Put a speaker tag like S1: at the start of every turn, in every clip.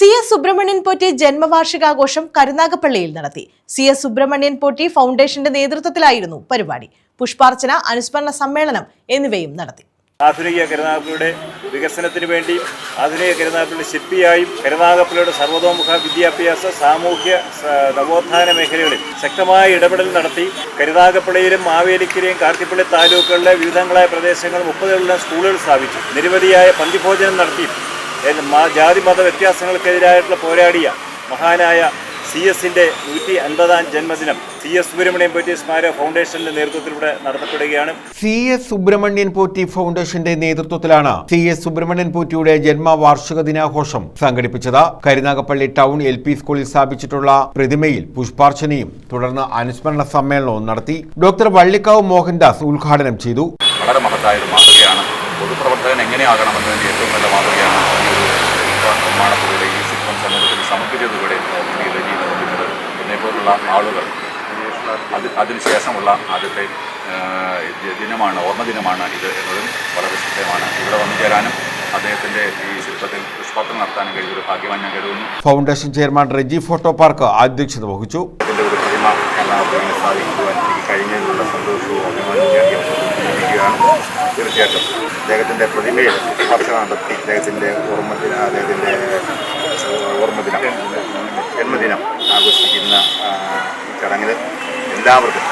S1: C S Subramanian Potti ജന്മവാർഷികാഘോഷം കരുനാഗപ്പള്ളിയിൽ നടത്തി. സി എസ് സുബ്രഹ്മണ്യൻ പോറ്റി ഫൗണ്ടേഷന്റെ നേതൃത്വത്തിലായിരുന്നു പരിപാടി. പുഷ്പാർച്ചന അനുസ്മരണ സമ്മേളനം എന്നിവയും നടത്തി.
S2: ആധുനിക കരുനാഗപ്പള്ളിയുടെ വികസനത്തിന് വേണ്ടി ആധുനിക കരുനാഗപ്പള്ളി ശില്പിയായും കരുനാഗപ്പള്ളിയുടെ സർവതോമുഖ വിദ്യാഭ്യാസ സാമൂഹ്യ നവോത്ഥാന മേഖലകളിൽ ശക്തമായ ഇടപെടൽ നടത്തി. കരുനാഗപ്പള്ളിയിലും മാവേലിക്കരയും കാർത്തിപ്പള്ളി താലൂക്കുകളിലെ വിവിധങ്ങളായ പ്രദേശങ്ങൾ മുപ്പതുകളിലും സ്കൂളുകൾ സ്ഥാപിച്ചു. നിരവധിയായ പന്തിഭോജനം നടത്തി. ജാതി മത വ്യത്യാസങ്ങൾക്കെതിരായിട്ടുള്ള പോരാടിയ മഹാനായ സി എസിന്റെ നൂറ്റി അൻപതാം ജന്മദിനം സി എസ് സുബ്രഹ്മണ്യൻ പോറ്റി സ്മാരക ഫൗണ്ടേഷന്റെ നേതൃത്വത്തിലൂടെ നടത്തപ്പെടുകയാണ്.
S3: സി എസ് സുബ്രഹ്മണ്യൻ പോറ്റി ഫൗണ്ടേഷന്റെ നേതൃത്വത്തിലാണ് സി എസ് സുബ്രഹ്മണ്യൻ പോറ്റിയുടെ ജന്മവാർഷിക ദിനാഘോഷം സംഘടിപ്പിച്ചത്. കരുനാഗപ്പള്ളി ടൗൺ എൽ പി സ്കൂളിൽ സ്ഥാപിച്ചിട്ടുള്ള പ്രതിമയിൽ പുഷ്പാർച്ചനയും തുടർന്ന് അനുസ്മരണ സമ്മേളനവും നടത്തി ഡോക്ടർ വള്ളിക്കാവ് മോഹൻദാസ് ഉദ്ഘാടനം ചെയ്തു.
S4: വളരെ മഹത്തായ പൊതുപ്രവർത്തകൻ എങ്ങനെയാകണമെന്നതിന്റെ ഏറ്റവും നല്ല മാതൃകയാണ് ഈ ഒരു നിർമ്മാണത്തിലൂടെ ഈ ശില്പം സമൂഹത്തിൽ സമർപ്പിച്ചതിലൂടെ ശ്രീ രജി നിർമ്മിച്ചത്. എന്നെപ്പോലുള്ള ആളുകൾ അത് അതിനുശേഷമുള്ള ആദ്യത്തെ ദിനമാണ് ഓർമ്മ ദിനമാണ് ഇത് എന്നതും വളരെ ശ്രദ്ധേയമാണ്. ഇവിടെ വന്നു ചേരാനും അദ്ദേഹത്തിന്റെ ഈ ശില്പത്തിൽ പുഷ്പാർച്ചന നടത്താനും കഴിയൊരു ഭാഗ്യവാൻ ഞാൻ കരുതുന്നു.
S3: Foundation chairman Reji photo park അധ്യക്ഷത വഹിച്ചു.
S4: ഇതിന്റെ ഒരു പ്രതിമ സ്ഥാപിക്കുവാൻ എനിക്ക് കഴിഞ്ഞതിലുള്ള സന്തോഷവും അഭിമാനവും തീർച്ചയായിട്ടും. അദ്ദേഹത്തിന്റെ പ്രതിമയിൽ സ്പർശന നടത്തി അദ്ദേഹത്തിന്റെ ഓർമ്മദിന അദ്ദേഹത്തിന്റെ ഓർമ്മദിനം ജന്മദിനം ആഘോഷിക്കുന്ന ചടങ്ങിൽ എല്ലാവർക്കും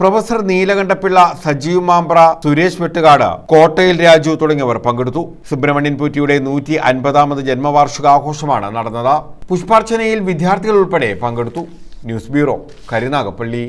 S3: പ്രൊഫസർ നീലകണ്ഠപിള്ള സജീവ് മാമ്പ്ര സുരേഷ് വെട്ടുകാട് കോട്ടയിൽ രാജു തുടങ്ങിയവർ പങ്കെടുത്തു. സുബ്രഹ്മണ്യൻ പൂറ്റിയുടെ നൂറ്റി അൻപതാമത് ജന്മവാർഷികാഘോഷമാണ് നടന്നത്. പുഷ്പാർച്ചനയിൽ വിദ്യാർത്ഥികൾ ഉൾപ്പെടെ പങ്കെടുത്തു. News bureau Karunagappally.